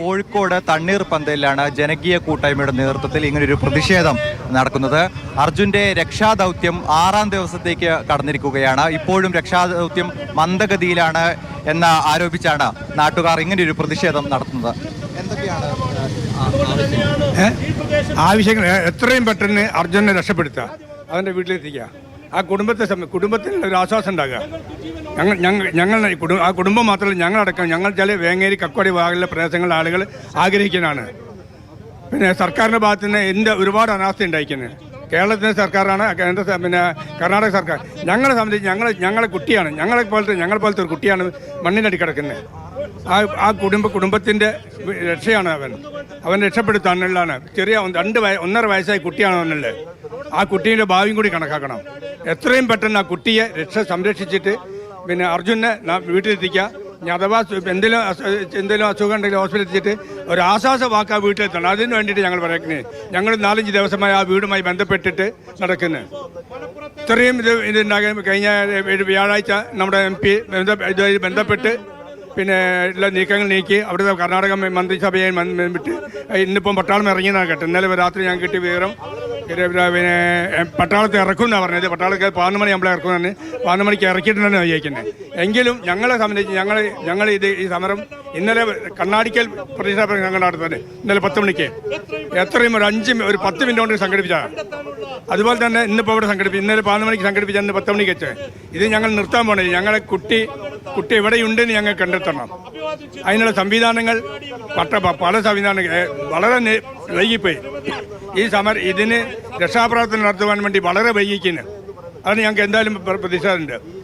കോഴിക്കോട് തണ്ണീർ പന്തലിലാണ് ജനകീയ കൂട്ടായ്മയുടെ നേതൃത്വത്തിൽ ഇങ്ങനൊരു പ്രതിഷേധം നടക്കുന്നത്. അർജുന്റെ രക്ഷാദൗത്യം ആറാം ദിവസത്തേക്ക് കടന്നിരിക്കുകയാണ്. ഇപ്പോഴും രക്ഷാദൗത്യം മന്ദഗതിയിലാണ് എന്ന് ആരോപിച്ചാണ് നാട്ടുകാർ ഇങ്ങനെയൊരു പ്രതിഷേധം നടത്തുന്നത്. എന്തൊക്കെയാണ്? ആവശ്യങ്ങൾ എത്രയും പെട്ടെന്ന് അർജുനെ രക്ഷപ്പെടുത്തുക. അവന്റെ വീട്ടിലെത്തിക്കുക. ആ കുടുംബത്തെ കുടുംബത്തിന് ഒരു ആശ്വാസം ഉണ്ടാകുക. ഞങ്ങൾ ഞങ്ങൾ ഞങ്ങൾ ഈ ആ കുടുംബം മാത്രമല്ല ഞങ്ങളടക്കം ഞങ്ങൾ ചില വേങ്ങേരി കക്കോടി ഭാഗങ്ങളിലെ പ്രദേശങ്ങളിലെ ആളുകൾ ആഗ്രഹിക്കുന്നതാണ്. പിന്നെ സർക്കാരിന്റെ ഭാഗത്തു നിന്ന് എന്ത് ഒരുപാട് അനാസ്ഥ ഉണ്ടായിരിക്കുന്നത് കേരളത്തിന്റെ സർക്കാരാണ് കേന്ദ്ര പിന്നെ കർണാടക സർക്കാർ. ഞങ്ങളെ സംബന്ധിച്ച് ഞങ്ങൾ ഞങ്ങളെ കുട്ടിയാണ്. ഞങ്ങളെ പോലത്തെ ഞങ്ങളെ പോലത്തെ ഒരു കുട്ടിയാണ് മണ്ണിനടി കിടക്കുന്നത് ആ ആ കുടുംബ കുടുംബത്തിന്റെ രക്ഷയാണ് അവൻ. അവൻ രക്ഷപ്പെടുത്താനുള്ളതാണ് ചെറിയ രണ്ട് വയ ഒന്നര വയസ്സായ കുട്ടിയാണ് അവനുള്ളത്. ആ കുട്ടീന്റെ ഭാവിയും കൂടി കണക്കാക്കണം. എത്രയും പെട്ടെന്ന് ആ കുട്ടിയെ രക്ഷ സംരക്ഷിച്ചിട്ട് പിന്നെ അർജുനെ വീട്ടിലെത്തിക്കുക. ഇനി അഥവാ എന്തെങ്കിലും എന്തെങ്കിലും അസുഖം ഉണ്ടെങ്കിൽ ഹോസ്പിറ്റലിൽ എത്തിച്ചിട്ട് ഒരു ആശ്വാസ വാക്ക് ആ വീട്ടിലെത്തണം. അതിന് വേണ്ടിയിട്ട് ഞങ്ങൾ പറയുന്നത് ഞങ്ങൾ നാലഞ്ച് ദിവസമായി ആ വീടുമായി ബന്ധപ്പെട്ടിട്ട് നടക്കുന്നത് ഇത്രയും ഇത് ഇതുണ്ടാകാൻ കഴിഞ്ഞ വ്യാഴാഴ്ച നമ്മുടെ എം പി ഇതുമായി ബന്ധപ്പെട്ട് പിന്നെ എല്ലാ നീക്കങ്ങൾ നീക്കി അവിടുത്തെ കർണാടക മന്ത്രിസഭയെ വിട്ട് ഇന്നിപ്പം പട്ടാളം ഇറങ്ങിയെന്നാണ് കേട്ടത് ഇന്നലെ രാത്രി ഞാൻ കിട്ടിയ വിവരം പിന്നെ പട്ടാളത്തെ ഇറക്കും ഇറക്കുമെന്നാണ് പറഞ്ഞത്. പട്ടാളത്തെ പതിനൊന്ന് മണി നമ്മളെ ഇറക്കുമെന്ന് പതിനൊന്ന് മണിക്ക് ഇറക്കിയിട്ടുണ്ടെന്ന് വിചാരിക്കുന്നത് എങ്കിലും ഞങ്ങളെ സംബന്ധിച്ച് ഞങ്ങൾ ഞങ്ങൾ ഇത് ഈ സമരം ഇന്നലെ കണ്ണാടിക്കൽ പ്രതിഷേധ ഞങ്ങൾ നടത്തുന്നത് ഇന്നലെ പത്ത് മണിക്ക്. എത്രയും ഒരു അഞ്ച് ഒരു പത്ത് മിനിറ്റ് കൊണ്ട് സംഘടിപ്പിച്ചതാണ് അതുപോലെ തന്നെ ഇന്നിപ്പോൾ ഇവിടെ സംഘടിപ്പിച്ചു ഇന്നലെ പതിനൊന്ന് മണിക്ക് സംഘടിപ്പിച്ച ഇന്ന് പത്ത് മണിക്ക് വെച്ച്. ഇത് ഞങ്ങൾ നിർത്താൻ പോണേ. ഞങ്ങളെ കുട്ടി കുട്ടി എവിടെയുണ്ടെന്ന് ഞങ്ങൾ കണ്ടെത്തണം. അതിനുള്ള സംവിധാനങ്ങൾ പട്ട പല സംവിധാനങ്ങൾ വളരെ വൈകിപ്പോയി. ഈ സമർ ഇതിന് രക്ഷാപ്രവർത്തനം നടത്തുവാൻ വേണ്ടി വളരെ വൈകിക്കുന്നു. അതിന് ഞങ്ങൾക്ക് എന്തായാലും പ്ര- പ്രതിഷേധമുണ്ട്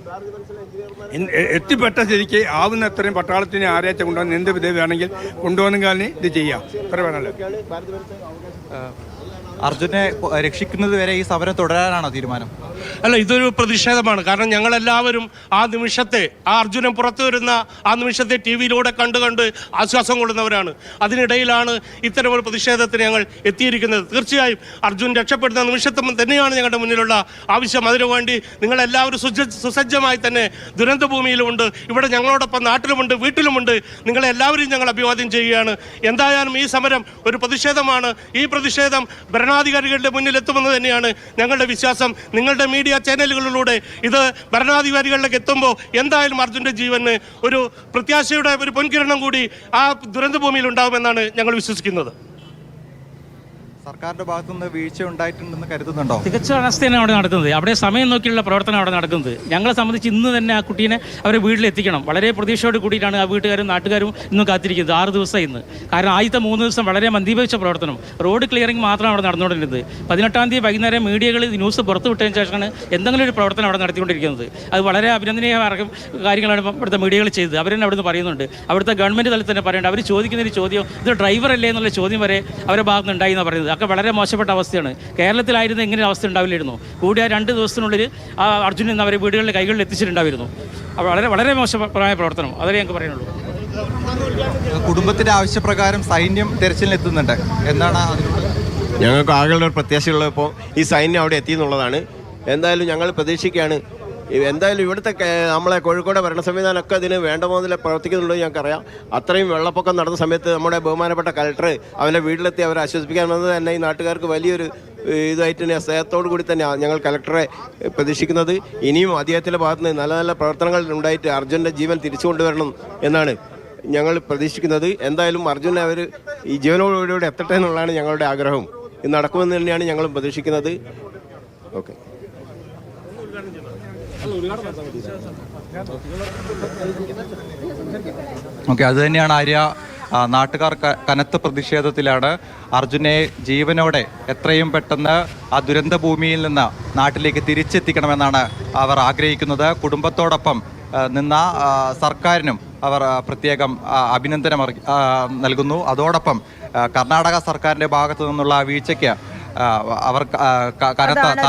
എത്തിപ്പെട്ട സ്ഥിതിക്ക് ആവുന്ന അത്രയും പട്ടാളത്തിനെ ആരാച്ച കൊണ്ടുവന്ന് എന്ത് വിധ വേണമെങ്കിൽ കൊണ്ടുവന്നെങ്കിൽ ഇത് ചെയ്യാം. അത്ര വേണമല്ലോ അർജുനെ രക്ഷിക്കുന്നത് വരെ ഈ സമരം തുടരാനാണോ തീരുമാനം? അല്ല ഇതൊരു പ്രതിഷേധമാണ്. കാരണം ഞങ്ങളെല്ലാവരും ആ നിമിഷത്തെ ആ അർജുനൻ പുറത്തു വരുന്ന ആ നിമിഷത്തെ ടി വിയിലൂടെ കണ്ട് കണ്ട് ആശ്വാസം കൊള്ളുന്നവരാണ്. അതിനിടയിലാണ് ഇത്തരമൊരു പ്രതിഷേധത്തിന് ഞങ്ങൾ എത്തിയിരിക്കുന്നത്. തീർച്ചയായും അർജുൻ രക്ഷപ്പെടുന്ന നിമിഷത്തും തന്നെയാണ് ഞങ്ങളുടെ മുന്നിലുള്ള ആവശ്യം. അതിനുവേണ്ടി നിങ്ങളെല്ലാവരും സുജ സുസജ്ജമായി തന്നെ ദുരന്തഭൂമിയിലുമുണ്ട്. ഇവിടെ ഞങ്ങളോടൊപ്പം നാട്ടിലുമുണ്ട് വീട്ടിലുമുണ്ട്. നിങ്ങളെല്ലാവരും ഞങ്ങൾ അഭിവാദ്യം ചെയ്യുകയാണ്. എന്തായാലും ഈ സമരം ഒരു പ്രതിഷേധമാണ്. ഈ പ്രതിഷേധം ഭരണാധികാരികളുടെ മുന്നിൽ എത്തുമെന്ന് തന്നെയാണ് ഞങ്ങളുടെ വിശ്വാസം. നിങ്ങളുടെ മീഡിയ ചാനലുകളിലൂടെ ഇത് ഭരണാധികാരികളിലേക്ക് എത്തുമ്പോൾ എന്തായാലും അർജുന്റെ ജീവന് ഒരു പ്രത്യാശയുടെ ഒരു പൊൻകിരണം കൂടി ആ ദുരന്തഭൂമിയിൽ ഉണ്ടാകുമെന്നാണ് ഞങ്ങൾ വിശ്വസിക്കുന്നത്. സർക്കാരിന്റെ ഭാഗത്തുനിന്ന് വീഴ്ച ഉണ്ടായിട്ടുണ്ടെന്ന് കരുതുന്നുണ്ടോ? തികച്ച അവസ്ഥയാണ് അവിടെ നടക്കുന്നത്. അവിടെ സമയം നോക്കിയുള്ള പ്രവർത്തനം അവിടെ നടക്കുന്നത്. ഞങ്ങളെ സംബന്ധിച്ച് ഇന്ന് തന്നെ ആ കുട്ടീനെ അവരെ വീട്ടിലെത്തിക്കണം. വളരെ പ്രതീക്ഷയോട് കൂടിയിട്ടാണ് ആ വീട്ടുകാരും നാട്ടുകാരും ഇന്നും കാത്തിരിക്കുന്നത്. ആറ് ദിവസം ഇന്ന്. കാരണം ആദ്യത്തെ മൂന്ന് ദിവസം വളരെ മന്ദീപിച്ച പ്രവർത്തനം. റോഡ് ക്ലിയറിംഗ് മാത്രമാണ് അവിടെ നടന്നുകൊണ്ടിരുന്നത്. പതിനെട്ടാം തീയതി വൈകുന്നേരം മീഡിയകൾ ന്യൂസ് പുറത്തു വിട്ടതിന് ശേഷമാണ് എന്തെങ്കിലും ഒരു പ്രവർത്തനം അവിടെ നടത്തിക്കൊണ്ടിരിക്കുന്നത്. അത് വളരെ അഭിനന്ദനീയമായ കാര്യങ്ങളാണ് ഇവിടുത്തെ മീഡിയകൾ ചെയ്തത്. അവർ തന്നെ അവിടുന്ന് പറയുന്നുണ്ട്. അവിടുത്തെ ഗവൺമെന്റ് തലത്തിൽ തന്നെ പറയുന്നുണ്ട്. അവർ ചോദിക്കുന്ന ഒരു ചോദ്യം ഇത് ഡ്രൈവർ അല്ലേ എന്നുള്ള ചോദ്യം വരെ അവരുടെ ഭാഗത്ത് നിന്ന് ഉണ്ടായി എന്നാണ് പറയുന്നത്. ഒക്കെ വളരെ മോശപ്പെട്ട അവസ്ഥയാണ്. കേരളത്തിലായിരുന്നു ഇങ്ങനെ ഒരു അവസ്ഥ ഉണ്ടാവില്ലായിരുന്നു. കൂടിയ രണ്ട് ദിവസത്തിനുള്ളിൽ ആ അർജുനൻ അവരെ വീടുകളിലെ കൈകളിൽ എത്തിച്ചിട്ടുണ്ടായിരുന്നു. അപ്പോൾ വളരെ വളരെ മോശമായ പ്രവർത്തനം. അതേ ഞങ്ങൾക്ക് പറയാനുള്ളൂ. കുടുംബത്തിന്റെ ആവശ്യപ്രകാരം സൈന്യം തെരച്ചിലിനെത്തുന്നുണ്ട് എന്താണ് ഞങ്ങൾക്ക് ആകെയുള്ള ഇപ്പോൾ ഈ സൈന്യം അവിടെ എത്തി എന്നുള്ളതാണ്. എന്തായാലും ഞങ്ങൾ പ്രതീക്ഷിക്കുകയാണ് എന്തായാലും ഇവിടുത്തെ നമ്മളെ കോഴിക്കോട് ഭരണ സംവിധാനമൊക്കെ അതിന് വേണ്ട മുതൽ പ്രവർത്തിക്കുന്നുള്ളത് ഞങ്ങൾക്കറിയാം അത്രയും വെള്ളപ്പൊക്കം നടന്ന സമയത്ത് നമ്മുടെ ബഹുമാനപ്പെട്ട കലക്ടർ അവനെ വീട്ടിലെത്തി അവരെ ആശ്വസിപ്പിക്കാൻ വന്നത് തന്നെ ഈ നാട്ടുകാർക്ക് വലിയൊരു ഇതായിട്ട് തന്നെ സ്നേഹത്തോടു കൂടി തന്നെ ഞങ്ങൾ കലക്ടറെ പ്രതീക്ഷിക്കുന്നത്. ഇനിയും അദ്ദേഹത്തിന്റെ ഭാഗത്ത് നിന്ന് നല്ല നല്ല പ്രവർത്തനങ്ങൾ ഉണ്ടായിട്ട് അർജുന്റെ ജീവൻ തിരിച്ചു കൊണ്ടുവരണം എന്നാണ് ഞങ്ങൾ പ്രതീക്ഷിക്കുന്നത്. എന്തായാലും അർജുനെ അവർ ഈ ജീവനോടുകൂടി എത്തട്ടെ എന്നുള്ളതാണ് ഞങ്ങളുടെ ആഗ്രഹം. ഇത് നടക്കുമെന്ന് തന്നെയാണ് ഞങ്ങളും പ്രതീക്ഷിക്കുന്നത്. ഓക്കെ. ഓക്കെ അത് തന്നെയാണ് ആര്യ നാട്ടുകാർ കനത്ത പ്രതിഷേധത്തിലാണ് അർജുനെ ജീവനോടെ എത്രയും പെട്ടെന്ന് ആ ദുരന്ത ഭൂമിയിൽ നിന്ന് നാട്ടിലേക്ക് തിരിച്ചെത്തിക്കണമെന്നാണ് അവർ ആഗ്രഹിക്കുന്നത്. കുടുംബത്തോടൊപ്പം നിന്ന സർക്കാരിനും അവർ പ്രത്യേകം അഭിനന്ദനം നൽകുന്നു. അതോടൊപ്പം കർണാടക സർക്കാരിന്റെ ഭാഗത്തു നിന്നുള്ള വീഴ്ചയ്ക്ക് അവർ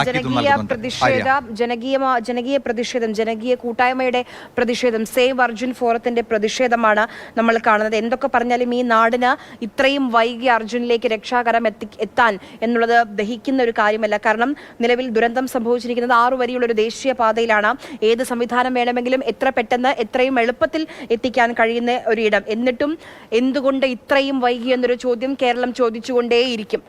ജനകീയ പ്രതിഷേധം ജനകീയ ജനകീയ പ്രതിഷേധം ജനകീയ കൂട്ടായ്മയുടെ പ്രതിഷേധം സേവ് അർജുൻ ഫോറത്തിന്റെ പ്രതിഷേധമാണ് നമ്മൾ കാണുന്നത്. എന്തൊക്കെ പറഞ്ഞാലും ഈ നാടിന് ഇത്രയും വൈകി അർജുനിലേക്ക് രക്ഷാകരം എത്തി എത്താൻ എന്നുള്ളത് ദഹിക്കുന്ന ഒരു കാര്യമല്ല. കാരണം നിലവിൽ ദുരന്തം സംഭവിച്ചിരിക്കുന്നത് ആറു വരിയുള്ള ഒരു ദേശീയ പാതയിലാണ്. ഏത് സംവിധാനം വേണമെങ്കിലും എത്ര പെട്ടെന്ന് എത്രയും എളുപ്പത്തിൽ എത്തിക്കാൻ കഴിയുന്ന ഒരിടം. എന്നിട്ടും എന്തുകൊണ്ട് ഇത്രയും വൈകി എന്നൊരു ചോദ്യം കേരളം ചോദിച്ചുകൊണ്ടേയിരിക്കും.